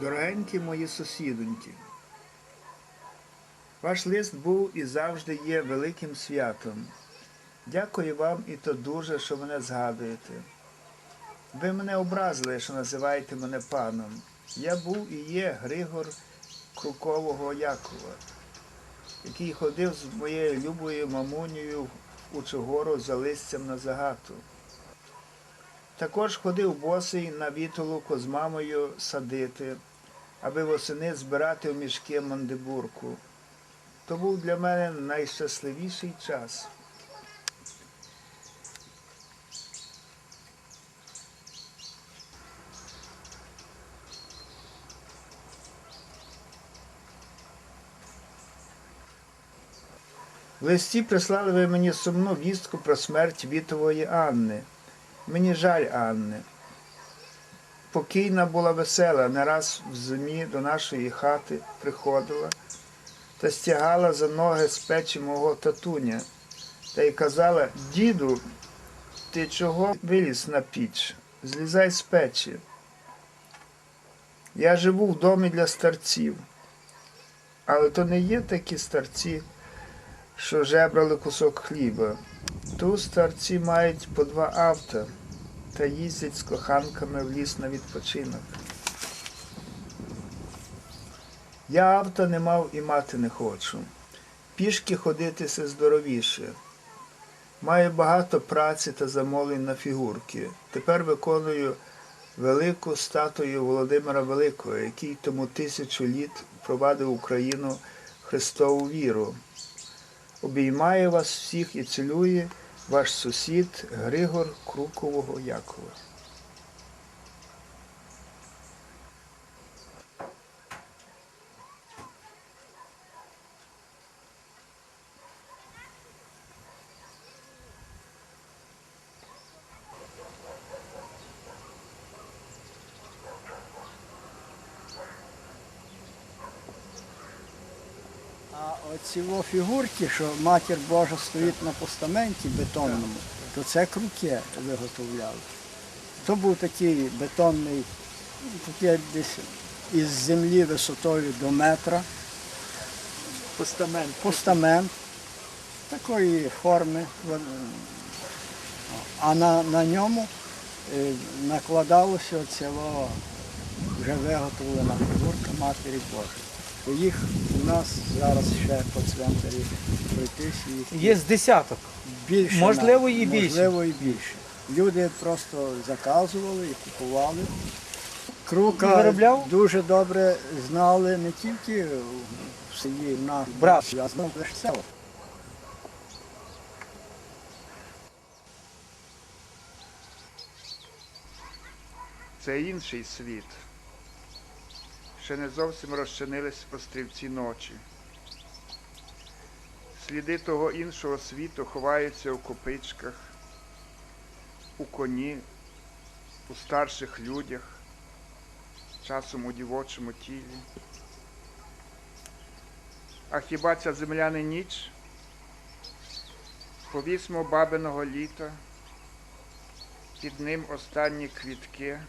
Дорогенькі мої сусідоньки, ваш лист був і завжди є великим святом. Дякую вам і то дуже, що мене згадуєте. Ви мене образили, що називаєте мене паном. Я був і є Григор Крукового Якова, який ходив з моєю любою мамунею у Чогору за листям на загату. Також ходив босий на вітолуку з мамою садити, аби восени збирати в мішки мандибурку. То був для мене найщасливіший час. В листі прислали ви мені сумну вістку про смерть Вітової Анни. Мені жаль Анни. Покійна була весела, не раз в зимі до нашої хати приходила та стягала за ноги з печі мого татуня та й казала, діду, ти чого виліз на піч? Злізай з печі. Я живу в домі для старців, але то не є такі старці, що жебрали кусок хліба. Тут старці мають по два авто та їздять з коханками в ліс на відпочинок. Я авто не мав і мати не хочу. Пішки ходити все здоровіше. Маю багато праці та замовлень на фігурки. Тепер виконую велику статую Володимира Великого, який тому тисячу літ впровадив Україну Христову віру. Обіймає вас всіх і цілює ваш сусід Григор Крукового Якова. Во фігурки, що матір Божа стоїть на постаменті бетонному, то це круке виготовляли. То був такий бетонний, таке десь із землі висотою до метра, Постамент. постамент такої форми. А на, на ньому е, накладалося оця вже виготовлена фігурка Матері Божої. Їх нас зараз ще по цвинтарі пройтись їх Є з десяток. більше. Можливо, навіть. і більше. Можливо, і більше. Люди просто заказували і купували. Крука Виробляв? дуже добре знали не тільки в селі в нас, Брат. а знав лише село. Це інший світ. Ще не зовсім розчинились острівці ночі. Сліди того іншого світу ховаються у копичках, у коні, у старших людях, часом у дівочому тілі. А хіба ця земля не ніч? Повісмо бабиного літа, під ним останні квітки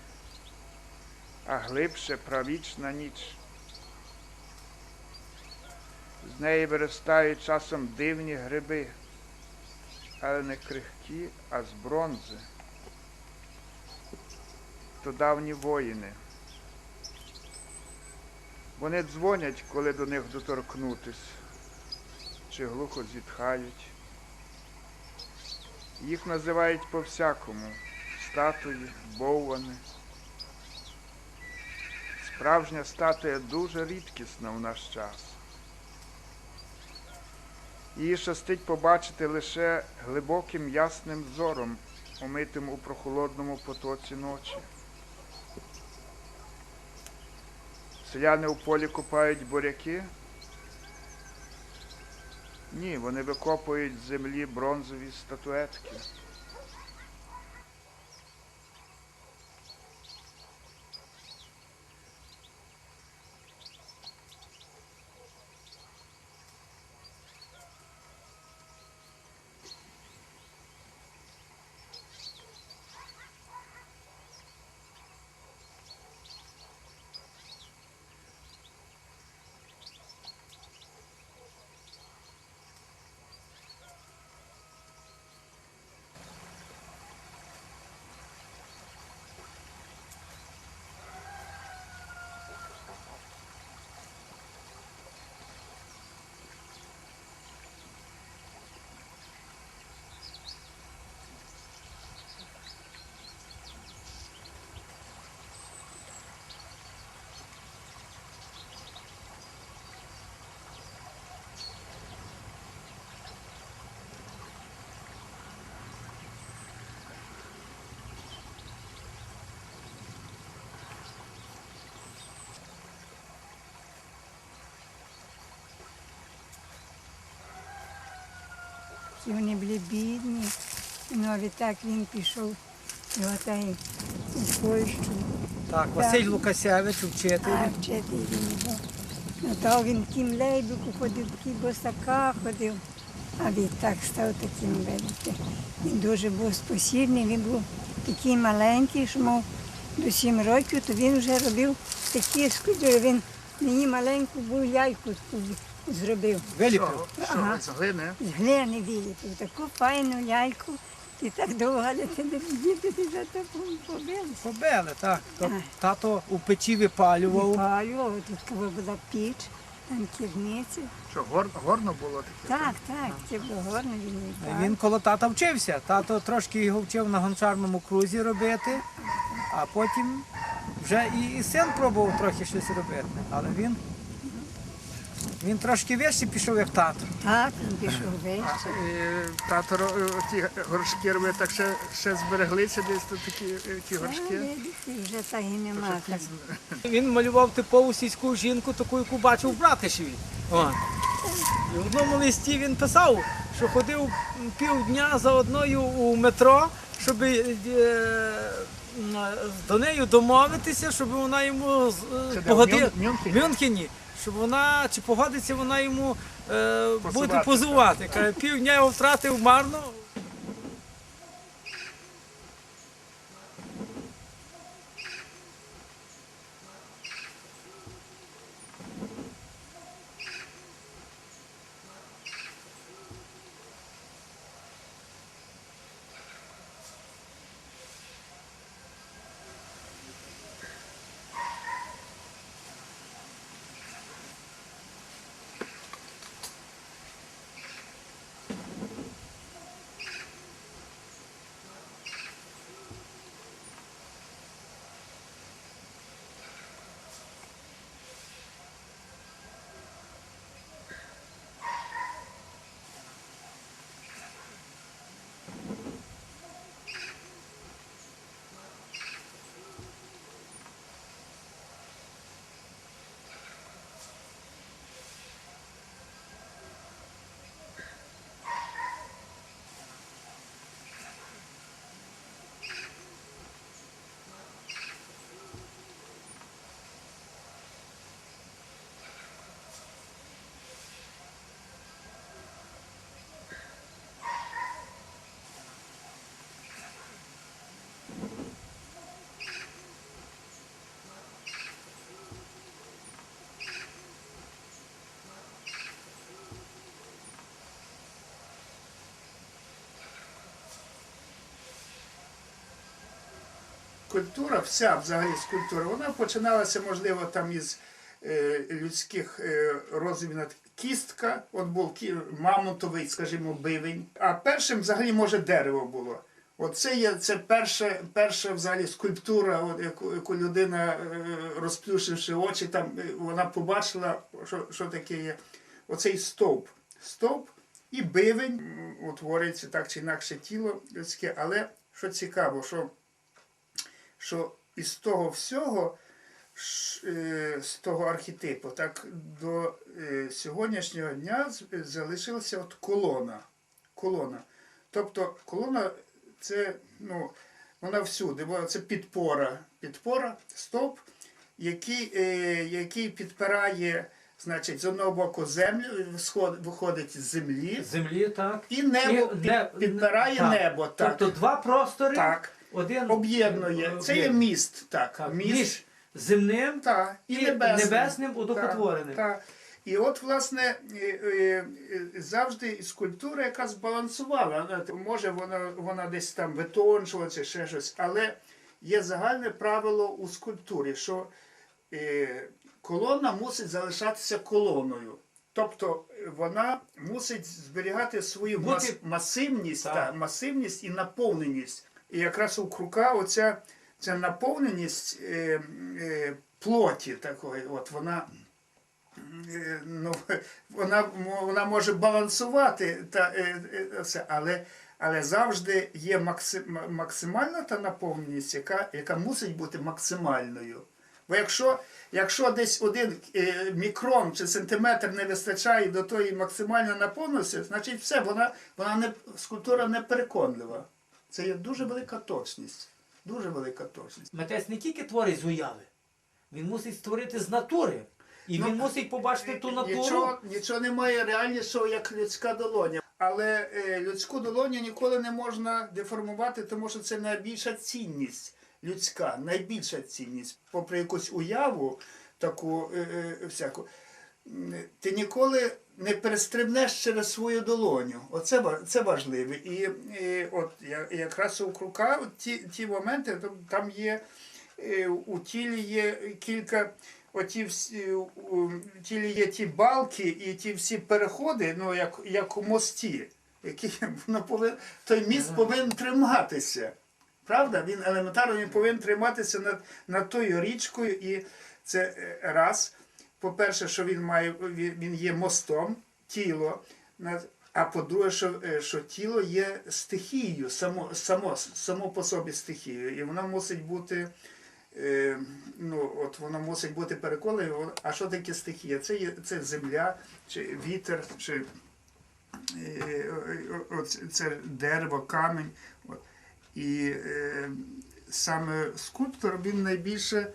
а глибше правічна ніч. З неї виростають часом дивні гриби, але не крихкі, а з бронзи. То давні воїни. Вони дзвонять, коли до них доторкнутись, чи глухо зітхають. Їх називають по-всякому статуї, боввани. Справжня статуя дуже рідкісна в наш час. Її щастить побачити лише глибоким ясним зором, омитим у прохолодному потоці ночі. Селяни у полі купають буряки. Ні, вони викопують з землі бронзові статуетки. І вони були бідні. Ну, а відтак він пішов його та й у Польщу. Так, Василь Лукасевич, вчитель. А вчитель він був. Ну, то він таким лейбику ходив, такий босака ходив. А відтак став таким великим. Він дуже був спосібний, він був такий маленький, що мав до сім років, то він вже робив такі скульптури. Він мені маленьку був яйку таку зробив. Виліпив. Ага. Що, з глини? З глини виліпив, таку файну яйку. І так довго не діти ти за то побилися. Побили, так. То Ага. тато у печі випалював. Палю, тут була піч, там кірниці. Що, гор, горно було таке? Так, так, це було горно він і Він коло тата вчився. Тато трошки його вчив на гончарному крузі робити, а потім вже і, і син пробував трохи щось робити. Але він, він трошки вище пішов, як тато. Так, він пішов вище. І тато ті горшки робив, так ще, ще збереглися десь тут такі е, ті горшки. вже так і нема. Так. Він малював типову сільську жінку, таку, яку бачив в Братишеві. О. І в одному листі він писав, що ходив півдня за одною у метро, щоб е, до нею домовитися, щоб вона йому е, де, в Мюнхені? Щоб вона чи погодиться вона йому е, буде Позувати, позувати. Каже, півдня його втратив марно. Культура, вся взагалі скульптура, вона починалася, можливо, там із е, людських е, розвинів кістка, от був кі- мамонтовий, скажімо, бивень. А першим взагалі може дерево було. Оце є це перша, перша взагалі скульптура, от, яку, яку людина, е, розплющивши очі, там е, вона побачила, що, що таке є. Оцей стовп. Стовп і бивень утворюється так чи інакше тіло людське, але що цікаво, що що із того всього, е, з того архетипу, так до е, сьогоднішнього дня залишилася от колона. колона. Тобто колона це ну, вона всюди, бо це підпора, підпора, стовп, який, е, який підпирає, значить, з одного боку землю, виходить з землі, Землі, так. і небо І під- не- підпирає так. небо. Так. Тобто два простори, Так. Один Об'єднує. Це є міст. Так. Так, Міст. між земним Так, і, і небесним. небесним удохотвореним. Так. І от, власне, е, е, е, завжди скульптура, яка збалансувала. Може, вона, вона десь там витончувалася, ще щось, але є загальне правило у скульптурі, що колона мусить залишатися колоною. Тобто вона мусить зберігати свою мас- масивність, та, масивність і наповненість. І якраз у крука оця ця наповненість е, е, плоті такої, от вона. е, Ну, вона, вона може балансувати, та, е, е, але, але завжди є макси, максимальна та наповненість, яка, яка мусить бути максимальною. Бо якщо, якщо десь один е, мікрон чи сантиметр не вистачає до тої максимальної наповненості, значить все, вона, вона не, скульптура не переконлива. Це є дуже велика точність. Дуже велика точність. Митець не тільки творить з уяви, він мусить створити з натури. І Ну, він мусить побачити ту натуру. Нічого, нічого немає реальнішого, як людська долоня. Але е, людську долоню ніколи не можна деформувати, тому що це найбільша цінність людська, найбільша цінність. Попри якусь уяву таку е, е, всяку, ти ніколи не перестрибнеш через свою долоню. Оце це важливо. І, і от якраз у Крука от ті, ті моменти, там, є е, у тілі є кілька. Оті всі у тілі є ті балки і ті всі переходи, ну як, як у мості, які воно повин, той міст повинен триматися. Правда? Він елементарно він повинен триматися над, над тою річкою, і це е, раз. По-перше, що він має він, є мостом, тіло. А по-друге, що, е, що тіло є стихією, само, само, само по собі стихією. І воно мусить бути. Е, ну, от воно мусить бути переконливо. А що таке стихія? Це, є, це земля, чи вітер, чи е, о- о- це, це дерево, камінь. От. І е, саме скульптор він найбільше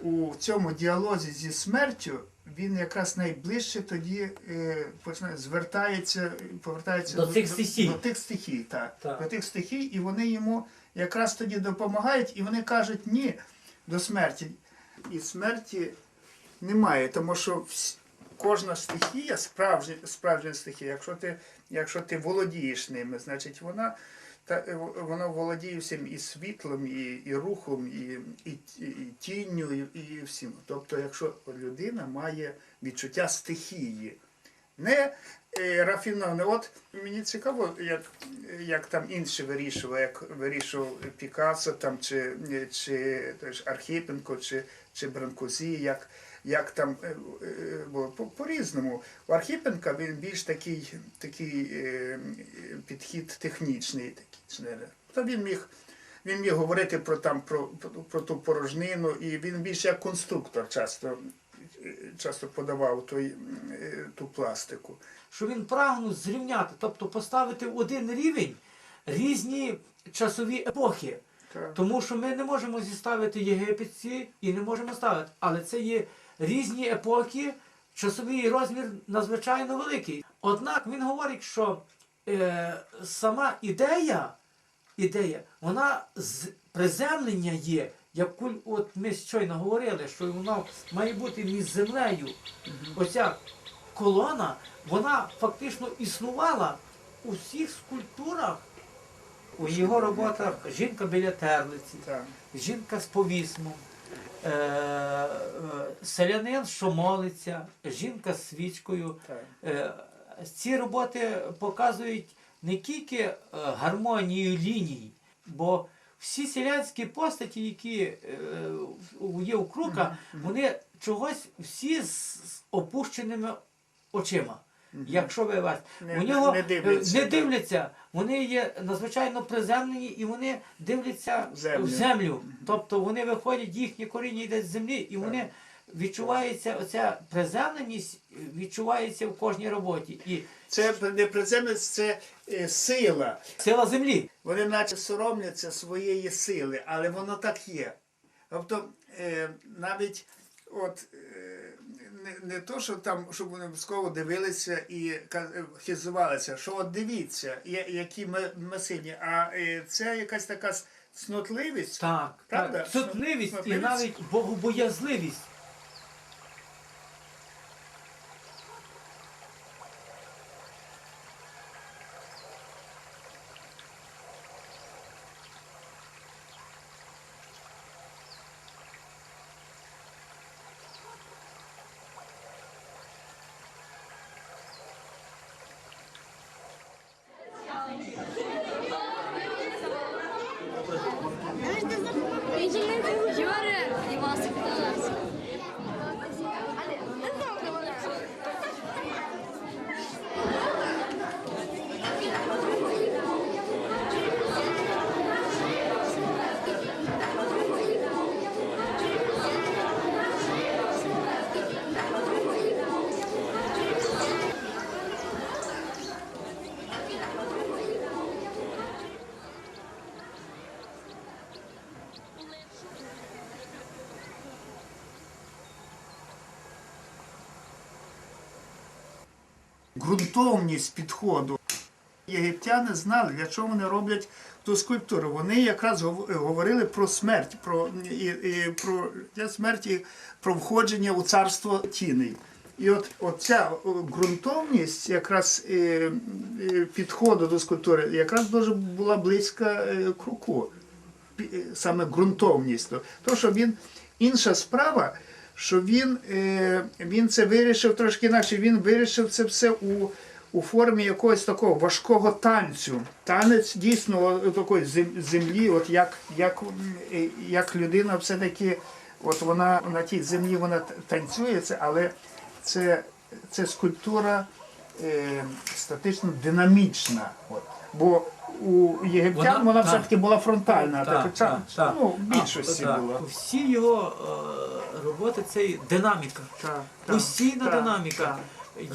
у цьому діалозі зі смертю. Він якраз найближче тоді е, починає звертається, повертається До цих стихій. До, тих стихій, так, Так. До тих стихій, і вони йому якраз тоді допомагають, і вони кажуть ні до смерті. І смерті немає, тому що вс- кожна стихія, справжня, справжня стихія, якщо ти, якщо ти володієш ними, значить вона. Та е, воно володіє всім і світлом, і, і рухом, і, і, і тінню, і, і всім. Тобто, якщо людина має відчуття стихії, не е, рафіноване. От мені цікаво, як, як там інші вирішували, як вирішував Пікассо там, чи, чи той Архіпенко, чи, чи Бранкузі, як, як там е, е, по-різному. У Архіпенка він більш такий, такий е, підхід технічний. Такий, він міг. Він міг говорити про, там, про, про, ту порожнину, і він більше як конструктор часто, часто подавав той, ту пластику. що він прагнув зрівняти, тобто поставити в один рівень різні часові епохи. Так. Тому що ми не можемо зіставити єгипетські і не можемо ставити. Але це є різні епохи, часовий розмір надзвичайно великий. Однак він говорить, що е, сама ідея, ідея, вона з приземлення є. Як куль- от ми щойно говорили, що вона має бути між землею. Оця колона, вона фактично існувала у всіх скульптурах, у його роботах жінка біля терлиці, жінка з повісмом, е, е, селянин, що молиться, жінка з свічкою. Е, ці роботи показують не тільки гармонію ліній, бо всі селянські постаті, які е, є у Крука, вони чогось всі з опущеними очима. Якщо ви вас Не- у нього не дивляться, не дивляться, вони є надзвичайно приземлені і вони дивляться В землю. в землю. Тобто вони виходять, їхнє коріння йде з землі, і вони відчувається оця приземленість, е, відчувається в кожній роботі. І Це не приземленість, це е, сила. сила землі. Вони наче соромляться своєї сили, але воно так є. Тобто е, навіть от е, не, не то, що там, щоб вони обов'язково дивилися і е, хизувалися, що от дивіться, які ми, ми сильні, а е, це якась така с- цнотливість. Так, Правда? так. Цутливість і Цнотливість. навіть богобоязливість. Ґрунтовність підходу. Єгиптяни знали, для чого вони роблять ту скульптуру. Вони якраз говорили про смерть, про, і, і, про для смерті, про входження у царство тіней. І от оця ґрунтовність якраз підходу до скульптури якраз дуже була близька е, круку. Саме ґрунтовність. То, що він інша справа, що він, е, він це вирішив трошки інакше. Він вирішив це все у, у формі якогось такого важкого танцю. Танець дійсно такої землі, от як, як, е, як людина все-таки, от вона на тій землі вона т- танцює, це, але це, це скульптура е, статично динамічна. От. Бо у єгиптян Вона- вона, так. все-таки була фронтальна, Так, так, так, так. ну, більшості А, була. Всі його е, роботи це динаміка. Так, так, Постійна так, динаміка. так.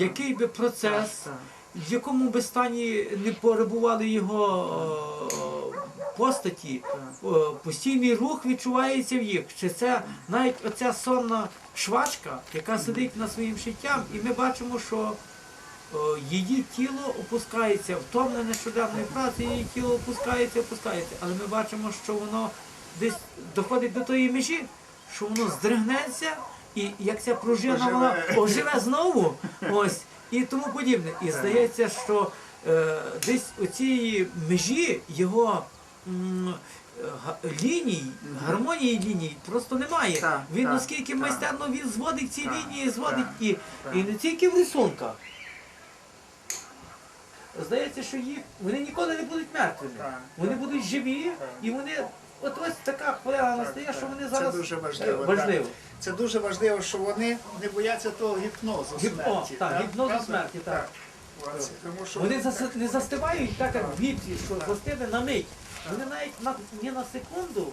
Який би процес, Так, в якому би стані не перебували його е, постаті, е, постійний рух відчувається в їх. Чи це навіть оця сонна швачка, яка сидить над своїм життям, і ми бачимо, що її тіло опускається, втомлене щоденною працею, її тіло опускається, опускається. Але ми бачимо, що воно десь доходить до тої межі, що воно здригнеться, і як ця пружина вона оживе знову. Ось і тому подібне. І здається, що е, десь у цієї межі його. м, Ліній, гармонії ліній просто немає. Так, він так, наскільки так. майстерно він зводить ці Так, лінії, зводить так, і, так. і не тільки в рисунках. Здається, що їх вони ніколи не будуть мертвими. Так, Вони будуть живі, і вони от ось така хвиля настає, що вони зараз Це дуже важливо. важливо. Так. Це дуже важливо, що вони не бояться того гіпнозу Гіп- о, смерті. так, гіпнозу Правда? смерті, так. От, Тому що Вони зас- не застивають так, як в гіпсі, що застине на мить. Вони навіть на, ні на секунду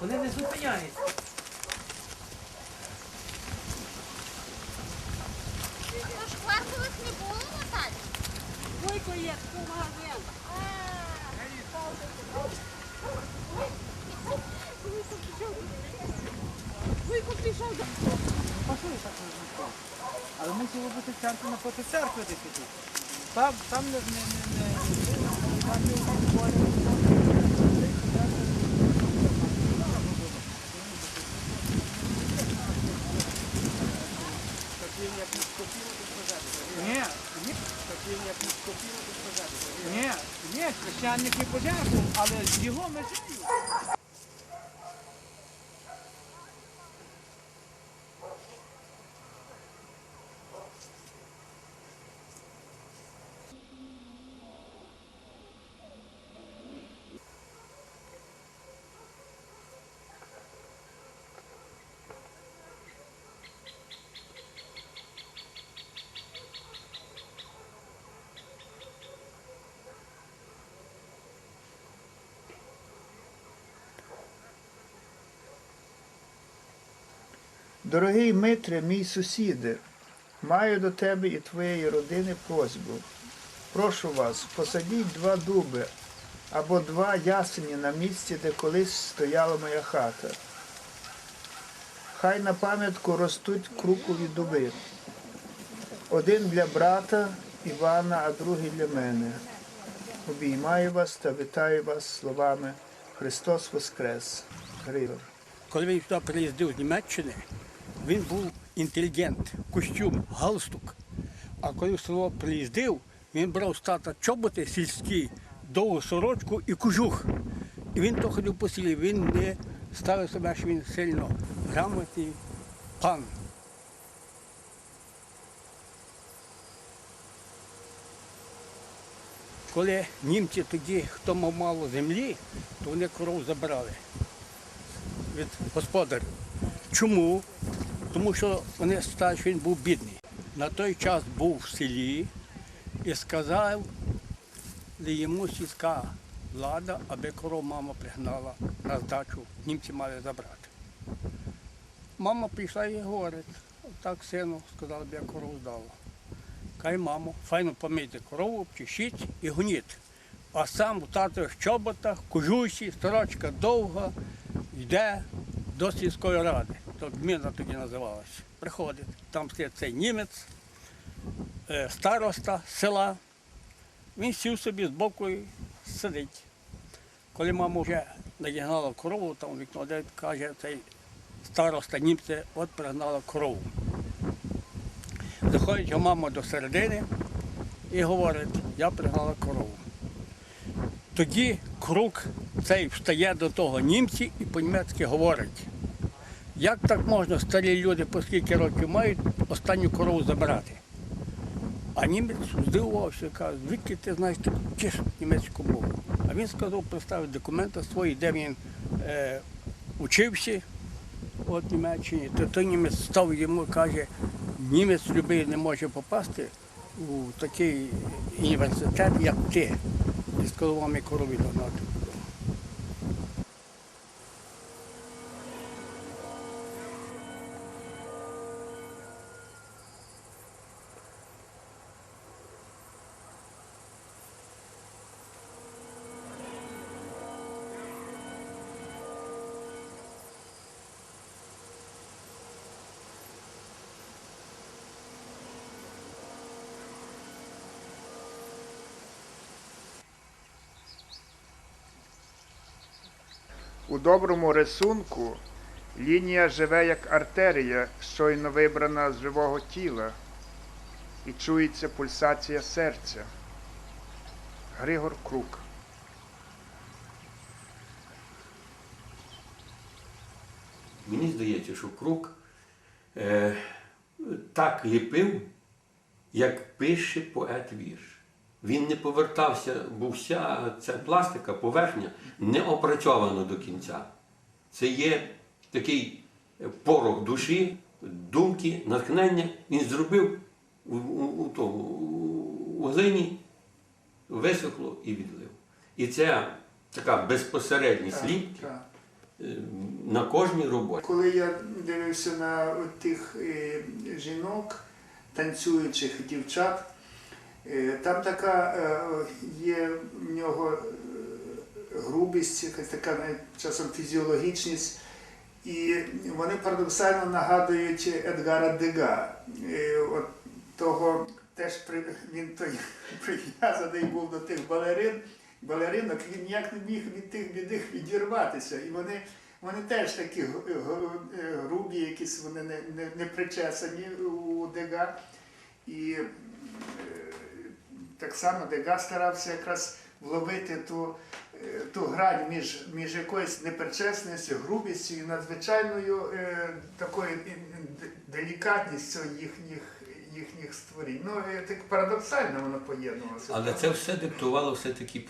вони не зупиняються. Ну ж квартових не було, Наталя? Двойко є, магазин. Двойко пішов до... Але мусило бути церква напроти церкви десь. Там, там не, не, не, не, Ні, ні, ні, священник не пожертвував, але з його межею. Дорогий Митре, мій сусіде, маю до тебе і твоєї родини просьбу. Прошу вас, посадіть два дуби або два ясені на місці, де колись стояла моя хата. Хай на пам'ятку ростуть крукові дуби. Один для брата Івана, а другий для мене. Обіймаю вас та вітаю вас словами Христос Воскрес. Григор. Коли він сюди приїздив з Німеччини, він був інтелігент, костюм, галстук. А коли в село приїздив, він брав стата чоботи сільські, довгу сорочку і кожух. І він то ходив по селі, він не ставив себе, що він сильно грамотний пан. Коли німці тоді, хто мав мало землі, то вони коров забирали від господарів. Чому? Тому що вони сказали, що він був бідний. На той час був в селі і сказав йому сільська влада, аби коров мама пригнала на здачу, німці мали забрати. Мама прийшла і говорить, так, сину, сказала б я корову здала. Кай, мамо, файно помийте корову, обчищіть і гоніть. А сам у татових чоботах, кожусі, сторочка довга, йде до сільської ради. То гміна тоді називалася. Приходить, там стоїть цей німець, е, староста села. Він сів собі з боку і сидить. Коли мама вже надігнала корову, там вікно де каже цей староста німці, от пригнала корову. Заходить його мама до середини і говорить, я пригнала корову. Тоді круг цей встає до того німці і по-німецьки говорить. Як так можна старі люди, по скільки років мають, останню корову забирати? А німець здивувався, каже, звідки ти знаєш ти вчиш німецьку мову? А він сказав, представив документи свої, де він е, учився от Німеччині. То той німець став йому каже, німець любий не може попасти у такий університет, як ти. І сказав вам і корові догнати. У доброму рисунку лінія живе як артерія, щойно вибрана з живого тіла, і чується пульсація серця. Григор Крук. Мені здається, що круг е, так ліпив, як пише поет вірш. Він не повертався, бо вся ця пластика, поверхня не опрацьована до кінця. Це є такий порох душі, думки, натхнення. Він зробив у, у, у тому у глині, висохло і відлив. І це така безпосередність ліпки е, на кожній роботі. Коли я дивився на тих е, жінок, танцюючих дівчат, там така е, є в нього е, грубість, якась така часом фізіологічність. І вони парадоксально нагадують Едгара Дега. Е, От того теж при, він той прив'язаний був до тих балерин, балеринок, він ніяк не міг від тих бідих відірватися. І вони, вони теж такі е, грубі, якісь вони не, не, не причесані у Дега. І е, так само Дега старався якраз вловити ту, е, ту грань між, між якоюсь непричесністю, грубістю і надзвичайною е, такою делікатністю їхніх, їхніх створінь. Ну, так парадоксально воно поєднувалося. Але це все диктувало все-таки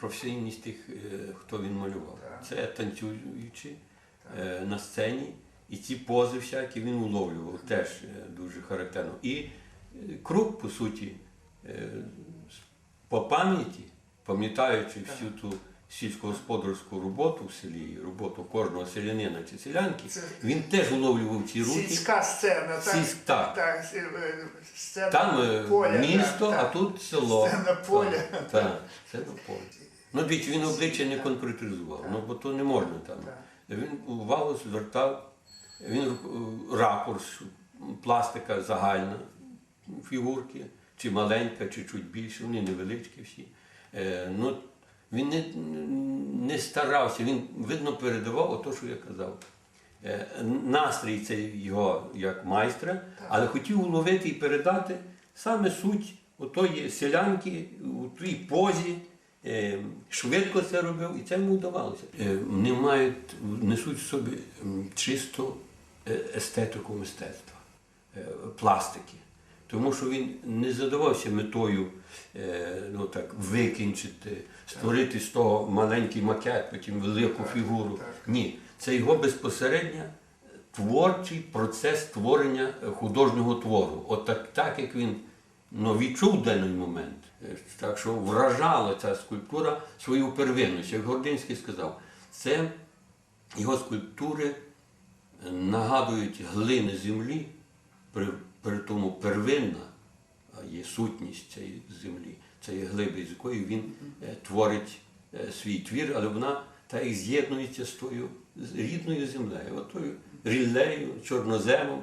професійність тих, е, хто він малював. Так. Це танцюючи е, на сцені, і ці пози всякі він уловлював теж е, дуже характерно. І круг, по суті, по пам'яті, пам'ятаючи всю ту сільськогосподарську роботу в селі, роботу кожного селянина чи селянки, він теж уловлював ці рухи. Сільська сцена, так? Сільськ- так. так е, е, сцена Там е, поля, місто, так, а тут село. Це на полі. Так, так, це на полі. Ну, дивіться, він обличчя не конкретизував, ну, бо то не можна там. Так. Він увагу звертав, він е, ракурс, пластика загальна, фігурки, чи маленька, чи чуть більше, вони невеличкі всі. Е, ну, він не, не старався, він, видно, передавав ото, що я казав. Е, Настрій це його як майстра, але хотів уловити і передати саме суть отої селянки у тій позі. е, Швидко це робив, і це йому вдавалося. Вони мають, несуть в собі чисто естетику мистецтва, пластики. Тому що він не задавався метою е, ну, так, викінчити, створити з того маленький макет, потім велику фігуру. Ні, це його безпосередня творчий процес створення художнього твору. От так, так як він ну, відчув даний момент. Е, Так що вражала ця скульптура свою первинність. Як Гординський сказав, це його скульптури нагадують глини землі, при, при тому первинна є сутність цієї землі, це є глиби, з якої він е, творить е, свій твір, але вона та й з'єднується з тою з рідною землею, отою ріллею, чорноземом,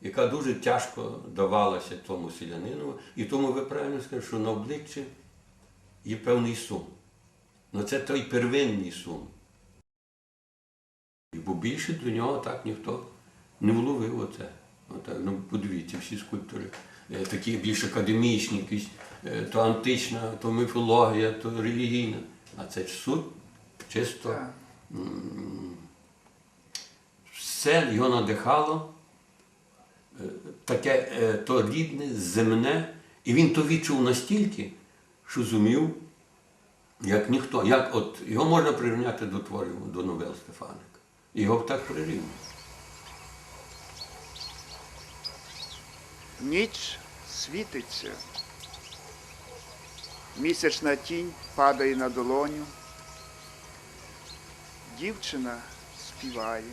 яка дуже тяжко давалася тому селянину. І тому ви правильно скажете, що на обличчі є певний сум. Ну це той первинний сум. Бо більше до нього так ніхто не вловив оце. Отак, ну, подивіться, всі скульптори е, такі більш академічні, якісь, е, то антична, то міфологія, то релігійна. А це суд чисто все його надихало, е, таке то рідне, земне, і він то відчув настільки, що зумів, як ніхто. Як от, його можна прирівняти до творів до новел Стефаника. Його б так прирівняв. Ніч світиться. Місячна тінь падає на долоню. Дівчина співає.